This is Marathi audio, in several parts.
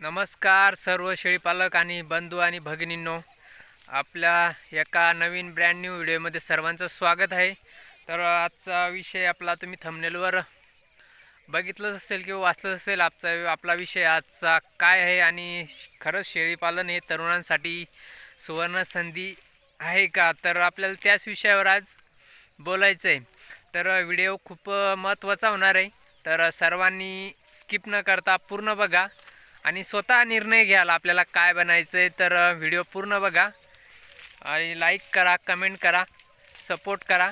नमस्कार सर्व शेळीपालक आणि बंधू आणि भगिनींनो. आपल्या एका नवीन ब्रँड न्यू व्हिडिओमध्ये सर्वांचं स्वागत आहे. तर आजचा विषय आपला तुम्ही थंबनेलवर बघितलंच असेल किंवा वाचलंच असेल आजचा आपला विषय आजचा काय आहे आणि खरंच शेळीपालन हे तरुणांसाठी सुवर्ण संधी आहे का? तर आपल्याला त्याच विषयावर आज बोलायचं आहे तर व्हिडिओ खूप महत्त्वाचा होणार आहे. तर सर्वांनी स्किप न करता पूर्ण बघा. आणि स्वतः निर्णय घ्याल आपल्याला काय बनायचं आहे तर व्हिडिओ पूर्ण बघा. आणि लाईक करा कमेंट करा सपोर्ट करा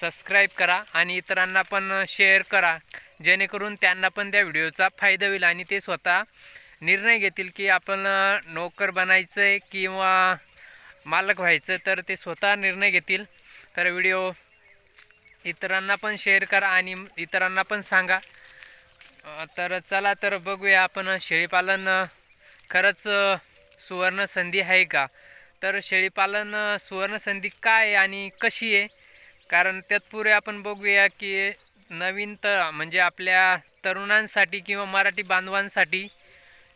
सबस्क्राईब करा आणि इतरांना पण शेअर करा. जेणेकरून त्यांना पण त्या व्हिडिओचा फायदा होईल आणि ते स्वतः निर्णय घेतील की आपण नोकर बनायचं आहे किंवा मालक व्हायचं तर ते स्वतः निर्णय घेतील. तर व्हिडिओ इतरांना पण शेअर करा आणि इतरांना पण सांगा. तर चला तर बघूया आपण शेळीपालन खरंच सुवर्ण संधी आहे का? तर शेळीपालन सुवर्ण संधी काय आहे आणि कशी आहे? कारण तत्पूर्वी आपण बघूया की नवीन तर म्हणजे आपल्या तरुणांसाठी किंवा मराठी बांधवांसाठी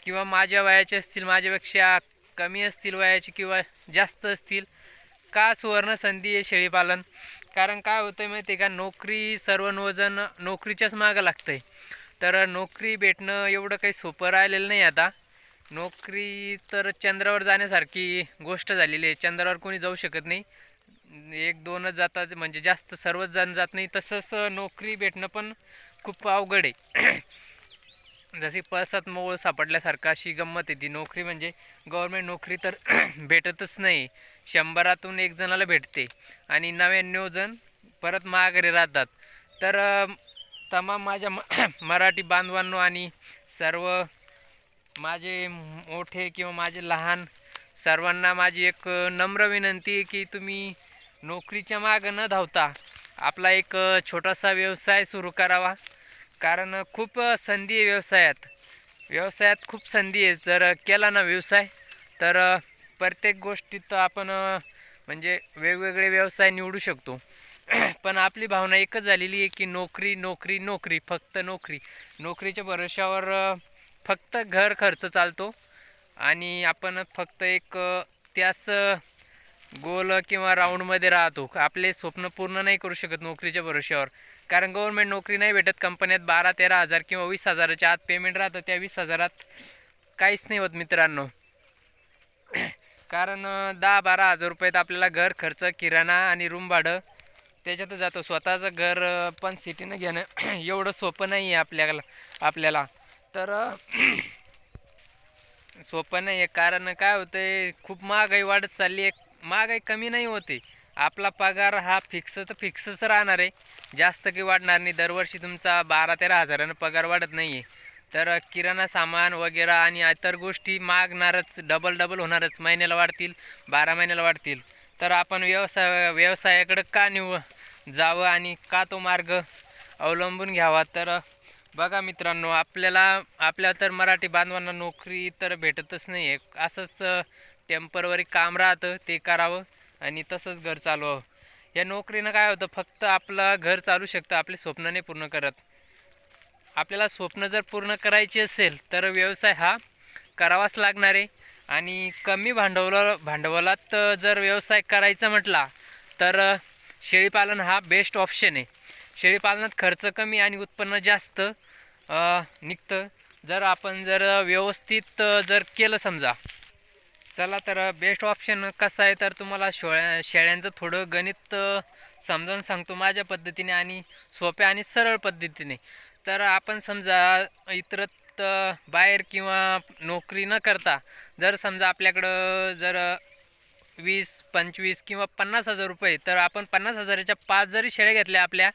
किंवा माझ्या वयाचे असतील माझ्यापेक्षा कमी असतील वयाचे किंवा जास्त असतील का सुवर्ण संधी आहे शेळीपालन? कारण काय होतं आहे माहिती आहे का? नोकरी सर्व नवजण नोकरीच्याच मागं लागतं आहे तर नोकरी भेटणं एवढं काही सोपं राहिलेलं नाही आता. नोकरी तर चंद्रावर जाण्यासारखी गोष्ट झालेली आहे. चंद्रावर कोणी जाऊ शकत नाही. एक दोनच जातात म्हणजे जास्त सर्वच जण जात नाही. तसंच नोकरी भेटणं पण खूप अवघड आहे. जशी पळसात मोळ सापडल्यासारखं अशी गंमत आहे ती. नोकरी म्हणजे गव्हर्मेंट नोकरी तर भेटतच नाही. शंभरातून एक जणाला भेटते आणि नव्याण्णव जण परत माघारी राहतात. तर तमाम माझ्या म मराठी बांधवांनो आणि सर्व माझे मोठे किंवा माझे लहान सर्वांना माझी एक नम्र विनंती आहे की तुम्ही नोकरीच्या मागं न धावता आपला एक छोटासा व्यवसाय सुरू करावा. कारण खूप संधी आहे व्यवसायात. व्यवसायात खूप संधी आहे. जर केला ना व्यवसाय तर प्रत्येक गोष्टीत आपण म्हणजे वेगवेगळे व्यवसाय निवडू शकतो. पण आपली भावना एकच झालेली आहे की नोकरी नोकरी नोकरी फक्त नोकरी. नोकरीच्या भरोश्यावर फक्त घर खर्च चालतो आणि आपण फक्त एक त्याच गोल किंवा राऊंडमध्ये राहतो. आपले स्वप्न पूर्ण नाही करू शकत नोकरीच्या भरोश्यावर. कारण गव्हर्मेंट नोकरी नाही भेटत कंपन्यात बारा तेरा हजार किंवा वीस हजाराच्या आत पेमेंट राहतं. त्या वीस हजारात काहीच नाही होत मित्रांनो. कारण दहा बारा हजार रुपयात आपल्याला घर खर्च किराणा आणि रूम भाडं त्याच्यातच जातो. स्वतःचं घर पण सिटीनं घेणं एवढं सोपं नाही आहे आपल्याला आपल्याला. तर सोपं नाही आहे. कारण काय होतं आहे खूप महागाई वाढत चालली आहे. महागाई कमी नाही होते. आपला पगार हा फिक्स तर फिक्सच राहणार आहे. जास्त काही वाढणार नाही. दरवर्षी तुमचा बारा तेरा हजारानं पगार वाढत नाही आहे तर किराणा सामान वगैरे आणि इतर गोष्टी मागणारच डबल डबल होणारच महिन्याला वाढतील बारा महिन्याला वाढतील. तर आपण व्यवसाय व्यवसायाकडं का निव जावं आणि का तो मार्ग अवलंबून घ्यावा? तर बघा मित्रांनो आपल्याला आपल्या तर मराठी बांधवांना नोकरी तर भेटतच नाही आहे असंच टेम्परवरी काम राहतं ते करावं आणि तसंच घर चालवावं. या नोकरीनं काय होतं फक्त आपलं घर चालू शकतं आपले स्वप्न नाही पूर्ण करत. आपल्याला स्वप्न जर पूर्ण करायची असेल तर व्यवसाय हा करावाच लागणार आहे. आणि कमी भांडवला भांडवलात जर व्यवसाय करायचा म्हटला तर शेळीपालन हा बेस्ट ऑप्शन आहे. शेळीपालनात खर्च कमी आणि उत्पन्न जास्त निघतं. जर आपण जर व्यवस्थित जर केलं समजा चला तर बेस्ट ऑप्शन कसं आहे तर तुम्हाला शेळ्या शेळ्यांचं थोडं गणित समजावून सांगतो माझ्या पद्धतीने आणि सोप्या आणि सरळ पद्धतीने. तर आपण समजा इतरत बाहेर किंवा नोकरी न करता जर समजा आपल्याकडं जर वीस पंचवीस किंवा पन्नास हजार रुपये तर आपण पन्नास हजाराच्या पाच जरी शेळ्या घेतल्या आपल्या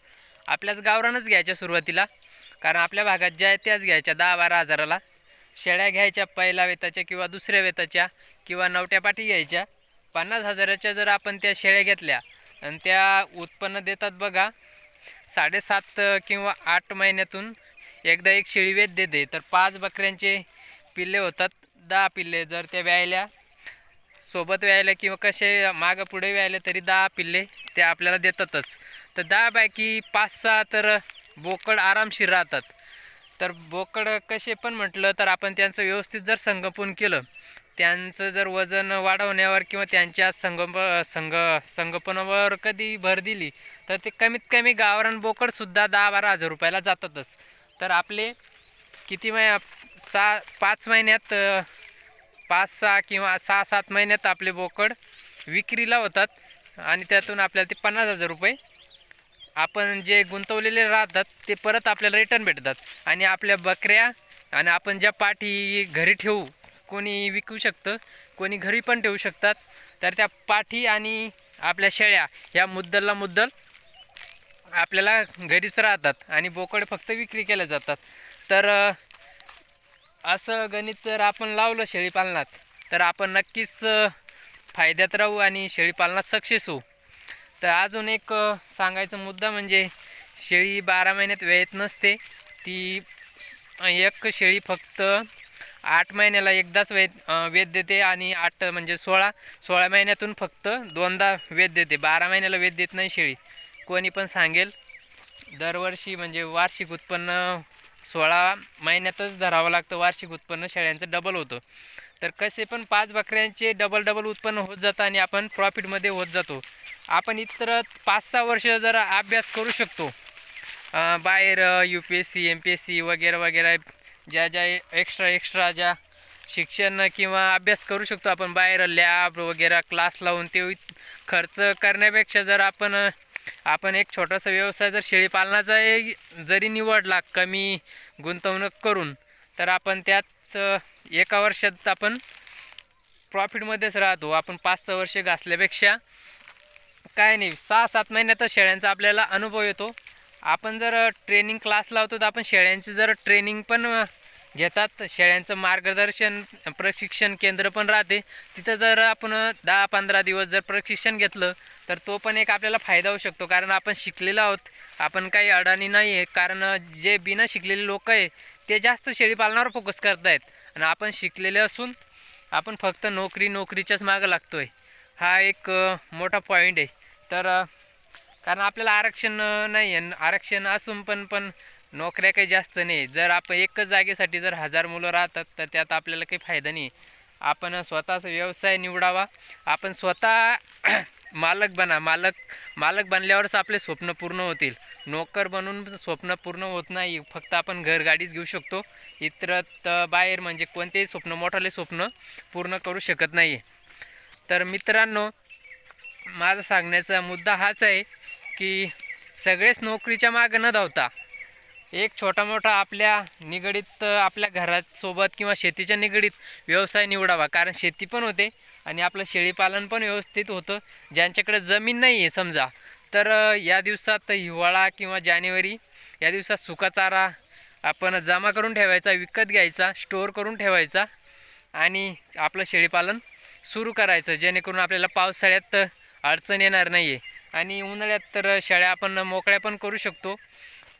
आपल्याच गावरानच घ्यायच्या सुरुवातीला. कारण आपल्या भागात ज्या आहेत त्याच घ्यायच्या दहा बारा हजाराला. शेळ्या घ्यायच्या पहिल्या वेताच्या किंवा दुसऱ्या वेताच्या किंवा नवट्या पाठी घ्यायच्या. पन्नास हजाराच्या जर आपण त्या शेळ्या घेतल्या आणि त्या उत्पन्न देतात बघा साडेसात किंवा आठ महिन्यातून एकदा एक शेळी वेत देते. तर पाच बकऱ्यांचे पिल्ले होतात दहा पिल्ले जर त्या व्यायल्या सोबत व्यायला किंवा कसे मागं पुढे व्यायला तरी दहा पिल्ले ते आपल्याला देतातच. तर दहापैकी पाच सहा तर बोकड आरामशीर राहतात. तर बोकड कसे पण म्हटलं तर आपण त्यांचं व्यवस्थित जर संगोपन केलं त्यांचं जर वजन वाढवण्यावर किंवा त्यांच्या संगप संग संगोपनावर कधी भर दिली तर ते कमीत कमी गावरान बोकडसुद्धा दहा बारा हजार रुपयाला जातातच. तर आपले किती मै सहा पाच महिन्यात पाच सहा किंवा सहा सात महिन्यात आपले बोकड विक्रीला होतात आणि त्यातून आपल्याला ते पन्नास हजार रुपये आपण जे गुंतवलेले राहतात ते परत आपल्याला रिटर्न भेटतात. आणि आपल्या बकऱ्या आणि आपण ज्या पाठी घरी ठेवू कोणी विकू शकतं कोणी घरी पण ठेवू शकतात तर त्या पाठी आणि आपल्या शेळ्या ह्या मुद्दलला मुद्दल आपल्याला घरीच राहतात आणि बोकड फक्त विक्री केल्या जातात. तर असं गणित जर आपण लावलं शेळीपालनात तर आपण नक्कीच फायद्यात राहू आणि शेळीपालनात सक्सेस होऊ. तर अजून एक सांगायचा मुद्दा म्हणजे शेळी बारा महिन्यात वेळेत नसते. ती एक शेळी फक्त आठ महिन्याला एकदाच वेद वेद देते आणि आठ म्हणजे सोळा सोळा महिन्यातून फक्त दोनदा वेद देते. बारा महिन्याला वेद देत नाही शेळी. कोणी पण सांगेल दरवर्षी म्हणजे वार्षिक उत्पन्न सोळा महिन्यातच धरावं लागतं. वार्षिक उत्पन्न शेळ्यांचं डबल होतं. तर कसे पण पाच बकऱ्यांचे डबल डबल उत्पन्न होत जातं आणि आपण प्रॉफिटमध्ये होत जातो. आपण इतर पाच सहा वर्ष जर अभ्यास करू शकतो. बाहेर U P S C M P S C वगैरे वगैरे ज्या ज्या एक्स्ट्रा एक्स्ट्रा ज्या शिक्षण किंवा अभ्यास करू शकतो आपण. बाहेर लॅब वगैरे क्लास लावून ते खर्च करण्यापेक्षा जर आपण आपण एक छोटासा व्यवसाय जर शेळीपालनाचा एक जरी निवडला कमी गुंतवणूक करून तर आपण त्यात एका वर्षात आपण प्रॉफिटमध्येच राहतो. आपण पाच सहा वर्ष घासल्यापेक्षा काय नाही सहा सात महिन्यातच शेळ्यांचा आपल्याला अनुभव येतो. आपण जर ट्रेनिंग क्लास लावतो तर आपण शेळ्यांची जर ट्रेनिंग पण घेतात. शेळ्यांचं मार्गदर्शन प्रशिक्षण केंद्र पण राहते. तिथं जर आपण दहा पंधरा दिवस जर प्रशिक्षण घेतलं तर तो पण एक आपल्याला फायदा होऊ शकतो. कारण आपण शिकलेलो आहोत. आपण काही अडाणी नाही आहे. कारण जे बिना शिकलेले लोक आहे ते जास्त शेळीपालनावर फोकस करत आहेत आणि आपण शिकलेले असून आपण फक्त नोकरी नोकरीच्याच मागं लागतो आहे हा एक मोठा पॉईंट आहे. तर कारण आपल्याला आरक्षण नाही आहे. आरक्षण असून पण पण नोकऱ्या काही जास्त नाही. जर आपण एकच जागेसाठी जर हजार मुलं राहतात तर त्यात आपल्याला काही फायदा नाही. आपण स्वतःचा व्यवसाय निवडावा. आपण स्वतः मालक बना. मालक मालक बनल्यावरच आपले स्वप्न पूर्ण होतील. नोकर बनून स्वप्न पूर्ण होत नाही. फक्त आपण घरगाडीच घेऊ शकतो. इतरत बाहेर म्हणजे कोणतेही स्वप्न मोठाले स्वप्न पूर्ण करू शकत नाही. तर मित्रांनो माझा सांगण्याचा मुद्दा हाच आहे की सगळेच नोकरीच्या मागं न धावता एक छोटा मोठा आपल्या निगडीत आपल्या घरासोबत किंवा शेतीच्या निगडीत व्यवसाय निवडावा. कारण शेती पण होते आणि आपलं शेळीपालन पण व्यवस्थित होतं. ज्यांच्याकडे जमीन नाही आहे समजा. तर या दिवसात हिवाळा किंवा जानेवारी या दिवसात सुका चारा आपण जमा करून ठेवायचा विकत घ्यायचा स्टोअर करून ठेवायचा आणि आपलं शेळीपालन सुरू करायचं. जेणेकरून आपल्याला पावसाळ्यात अडचण येणार नाही आहे आणि उन्हाळ्यात तर शेळ्या आपण मोकळ्या पण करू शकतो.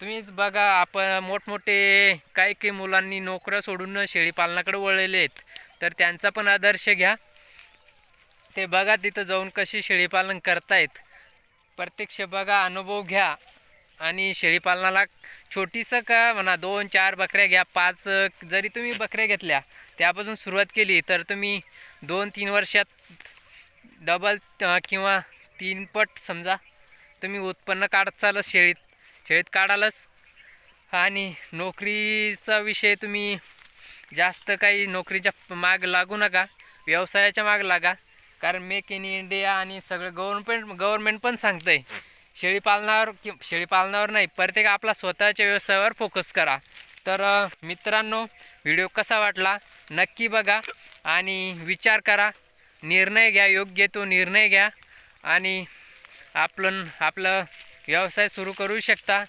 तुम्हीच बघा आपण मोठमोठे काही काही मुलांनी नोकऱ्या सोडून शेळीपालनाकडे वळलेले आहेत. तर त्यांचा पण आदर्श घ्या. ते बघा तिथं जाऊन कशी शेळीपालन करतायत. प्रत्यक्ष बघा अनुभव घ्या. आणि शेळीपालनाला छोटीसं का म्हणा दोन चार बकऱ्या घ्या. पाच जरी तुम्ही बकऱ्या घेतल्या त्यापासून सुरुवात केली तर तुम्ही दोन तीन वर्षात डबल किंवा तीनपट समजा तुम्ही उत्पन्न काढत चालत शेळीत. खेळत काढालच आणि नोकरीचा विषय तुम्ही जास्त काही नोकरीच्या माग लागू नका. व्यवसायाच्या माग लागा. कारण मेक इन इंडिया आणि सगळं गव्हर्नमेंट गव्हर्नमेंट पण सांगतं आहे शेळीपालनावर कि शेळीपालनावर नाही प्रत्येक आपला स्वतःच्या व्यवसायावर फोकस करा. तर मित्रांनो व्हिडिओ कसा वाटला? नक्की बघा आणि विचार करा. निर्णय घ्या योग्य तो निर्णय घ्या. आणि आपलं आपलं व्यवसाय सुरू करू शकता.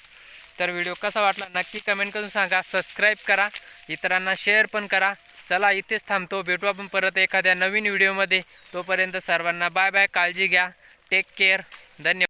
तर व्हिडिओ कसा वाटला नक्की कमेंट करून सांगा. सबस्क्राईब करा. इतरांना शेअर पण करा. चला इथेच थांबतो. भेटू आपण परत एखाद्या नवीन व्हिडिओमध्ये तोपर्यंत सर्वांना बाय बाय काळजी घ्या. टेक केअर धन्यवाद.